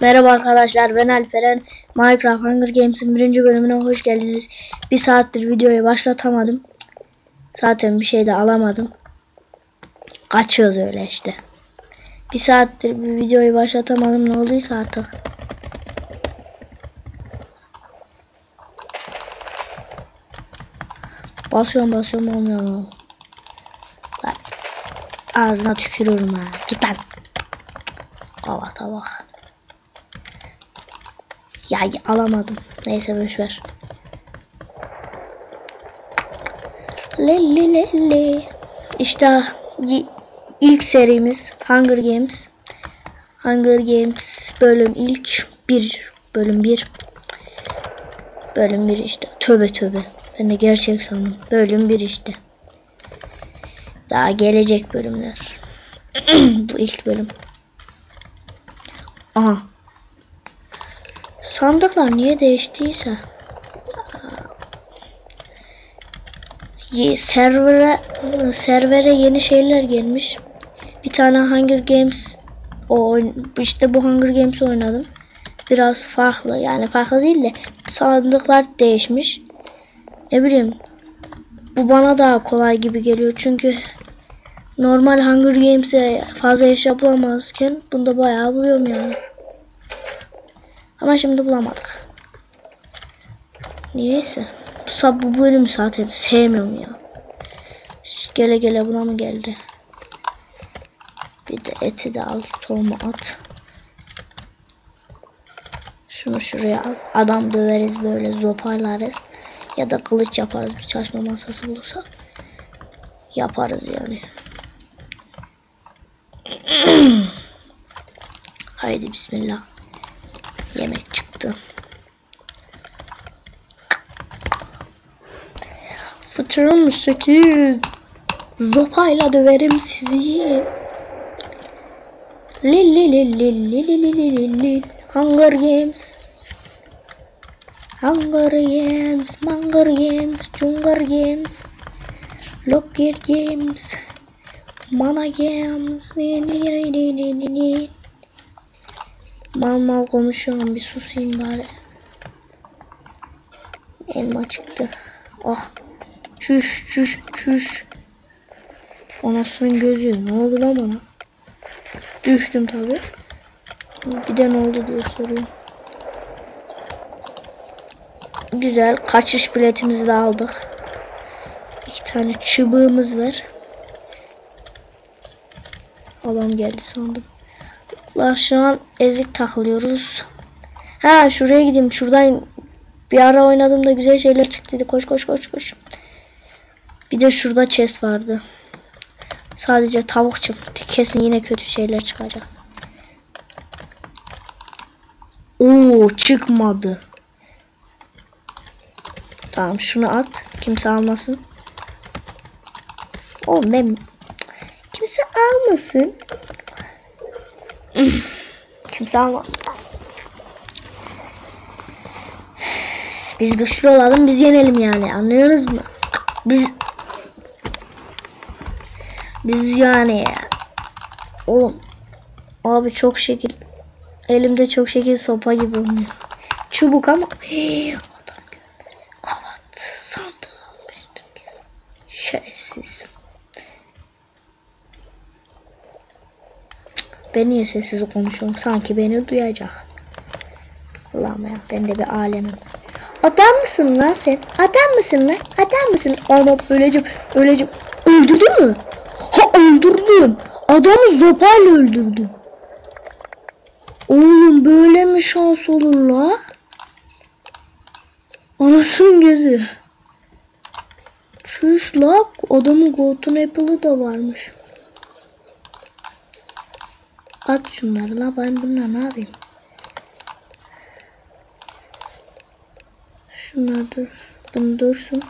Merhaba arkadaşlar ben Alperen. Minecraft Hunger Games'in birinci bölümüne hoş geldiniz. Bir saattir videoyu başlatamadım. Zaten bir şey de alamadım. Kaçıyoruz öyle işte. Bir saattir bir videoyu başlatamadım ne olduysa artık. Basıyorum basıyorum olmuyor. Ağzına tükürüyorum ha. Git lan. Kavata bak. Ya alamadım. Neyse boşver. Lelli lelli. İşte ilk serimiz Hunger Games. Hunger Games bölüm ilk bir bölüm bir. Bölüm bir işte. Töbe töbe. Ben de gerçek sandım. Bölüm bir işte. Daha gelecek bölümler. Bu ilk bölüm. Aha. Sandıklar niye değiştiyse. Servere servere yeni şeyler gelmiş. Bir tane Hunger Games o işte bu Hunger Games oynadım. Biraz farklı yani farklı değil de sandıklar değişmiş. Ne bileyim bu bana daha kolay gibi geliyor çünkü normal Hunger Games'e fazla iş yapılamazken bunda bayağı buluyorum yani. Ama şimdi bulamadık. Niyeyse. Sab bu bölümü zaten sevmiyorum ya. Gele gele buna mı geldi? Bir de eti de al. Tohumu at. Şunu şuraya al. Adam döveriz böyle zoparlarız. Ya da kılıç yaparız bir çalışma masası bulursak. Yaparız yani. Haydi bismillah yemek çıktı. Fıtırım şekil. Zopayla döverim sizi. Lil lil lil lil lil lil lil lil. Hunger Games. Hunger Games, Munger Games, Junger Games, Locker Games, Mana Games, ne ne ne ne ne ne. Mal mal konuşuyorum bir susayım bari. Elma çıktı. Ah. Çüş çüş çüş. Anasının gözü. Ne oldu lan bana? Düştüm tabi. Bir de ne oldu diye soruyorum. Güzel. Kaçış biletimizi de aldık. İki tane çubuğumuz var. Adam geldi sandım. Lan şu an ezik takılıyoruz. Ha şuraya gideyim. Şuradan bir ara oynadım da güzel şeyler çıktıydı. Koş koş koş koş. Bir de şurada chest vardı. Sadece tavuk çıktı. Kesin yine kötü şeyler çıkacak. Oo çıkmadı. Tamam şunu at. Kimse almasın. Oğlum ben kimse almasın. kimse almasın. Biz güçlü olalım biz yenelim yani anlıyorsunuz mu? Biz biz yani oğlum abi çok şekil elimde çok şekil sopa gibi olmuyor. Çubuk ama Hii, adam görmesin. Kavat sandığı almıştım. Şerefsiz. Ben niye sessiz konuşuyorum? Sanki beni duyacak. Allah'ım ya ben de bir alemim. Adam mısın lan sen? Adam mısın lan? Adam mısın? Ama öleceğim. Öleceğim. Öldürdün mü? Ha öldürdüm. Adamı zopayla öldürdüm. Oğlum böyle mi şans olur la? Anasının gözü. Çüş la. Adamın Golden Apple'ı da varmış. At şunları la ben bunlar ne yapayım? Şunlar dur. Bunu dursun.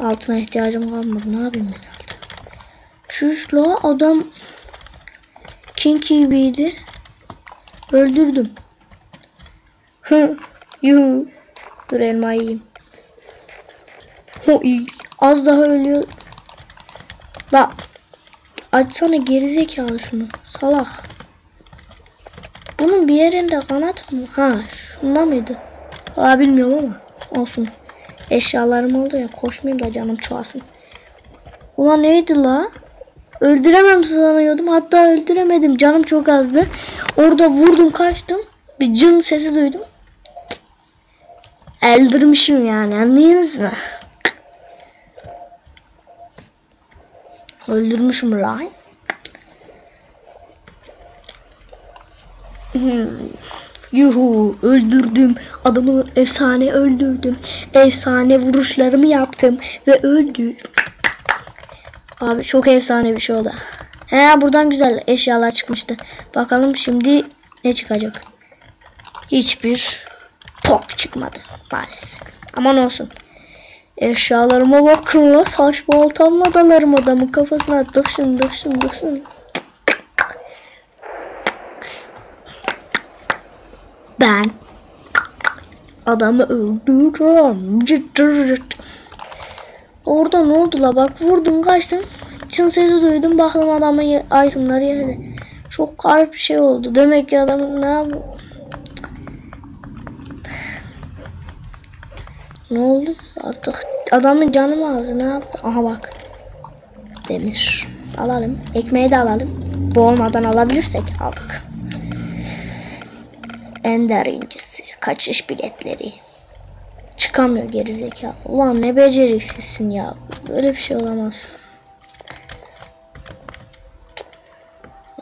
Altına ihtiyacım kalmadı. Ne yapayım ben altına? Çüş la adam King gibiydi. Öldürdüm. Hı. Yuhu. Dur elma yiyeyim. İyi. Az daha ölüyor. Bak. Açsana gerizekalı şunu. Salak. Bunun bir yerinde kanat mı? Ha şunda mıydı? Aa bilmiyorum ama olsun. Eşyalarım oldu ya koşmayayım da canım çoğalsın. Ulan neydi la? Öldüremem sanıyordum. Hatta öldüremedim. Canım çok azdı. Orada vurdum kaçtım. Bir cın sesi duydum. Öldürmüşüm yani anladınız mı? Öldürmüşüm lan. Hmm. Yuhu öldürdüm. Adamı efsane öldürdüm. Efsane vuruşlarımı yaptım ve öldü. Abi çok efsane bir şey oldu. He buradan güzel eşyalar çıkmıştı. Bakalım şimdi ne çıkacak. Hiçbir pok çıkmadı maalesef. Aman olsun. Eşyalarıma bakın la saç baltamla dalarım adamın kafasına dıksın dıksın dıksın. Ben adamı öldürürüm. Cırt Orada ne oldu la bak vurdum kaçtım. Çın sesi duydum baktım adamın itemları yerde. Çok garip bir şey oldu. Demek ki adamın ne yap- Ne oldu? Artık adamın canı mı ne yaptı? Aha bak. Demir. Alalım. Ekmeği de alalım. Boğulmadan alabilirsek aldık. Ender incisi. Kaçış biletleri. Çıkamıyor gerizekalı. Ulan ne beceriksizsin ya. Böyle bir şey olamaz.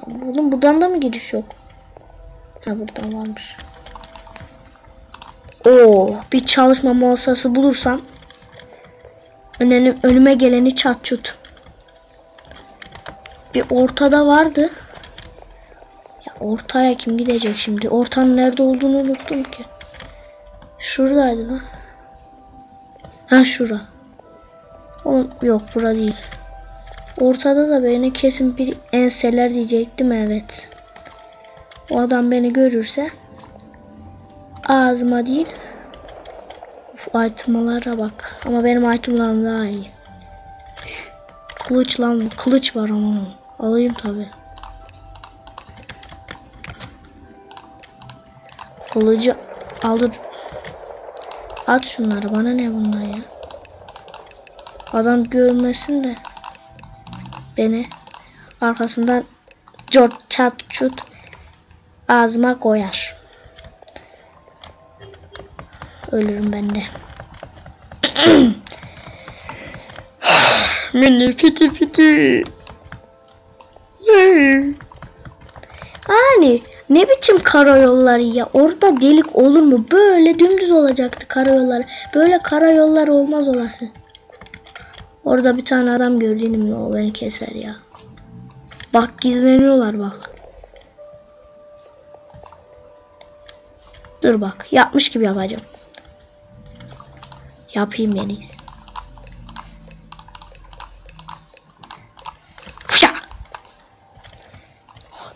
Oğlum buradan da mı giriş yok? Ha buradan varmış. Oo, bir çalışma masası bulursam önüne, önüme geleni çat çut. Bir ortada vardı. Ya ortaya kim gidecek şimdi? Ortanın nerede olduğunu unuttum ki. Şuradaydı lan. Ha şura. O, yok bura değil. Ortada da beni kesin bir enseler diyecektim evet. O adam beni görürse ağzıma değil. Uf itemlara bak. Ama benim itemlarım daha iyi. Kılıç lan kılıç var ama. Alayım tabi. Kılıcı alır. At şunları bana ne bunlar ya. Adam görmesin de beni arkasından cort çat çut ağzıma koyar. Ölürüm ben de. Mini fiti fiti. Yani ne biçim karayolları ya? Orada delik olur mu? Böyle dümdüz olacaktı karayolları. Böyle karayollar olmaz olası. Orada bir tane adam gördüğüm ne o beni keser ya. Bak gizleniyorlar bak. Dur bak yapmış gibi yapacağım. Yapayım en iyisi.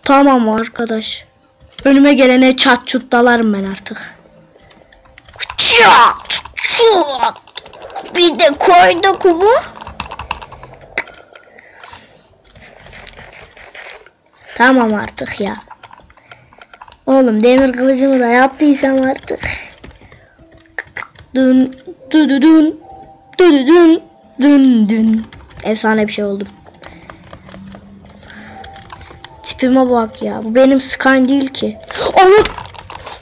Tamam arkadaş. Önüme gelene çat çut dalarım ben artık. Çat çut. Bir de koyduk mu? Tamam artık ya. Oğlum demir kılıcımı da yaptıysam artık. Dün dün dün dün dün dün dün. Efsane bir şey oldu. Tipime bak ya. Bu benim Skyne değil ki. Oğlum.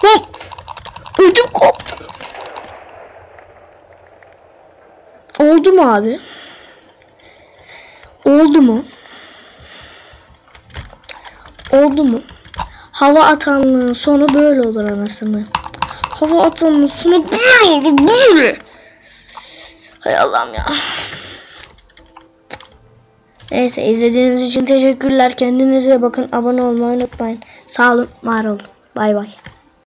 Lan. Ödüm koptu. Oldu mu abi? Oldu mu? Oldu mu? Hava atanlığın sonu böyle olur anasını. Hava atanlığın sonu böyle olur böyle. Hay Allah'ım ya. Neyse izlediğiniz için teşekkürler. Kendinize bakın. Abone olmayı unutmayın. Sağ olun. Var olun. Bay bay.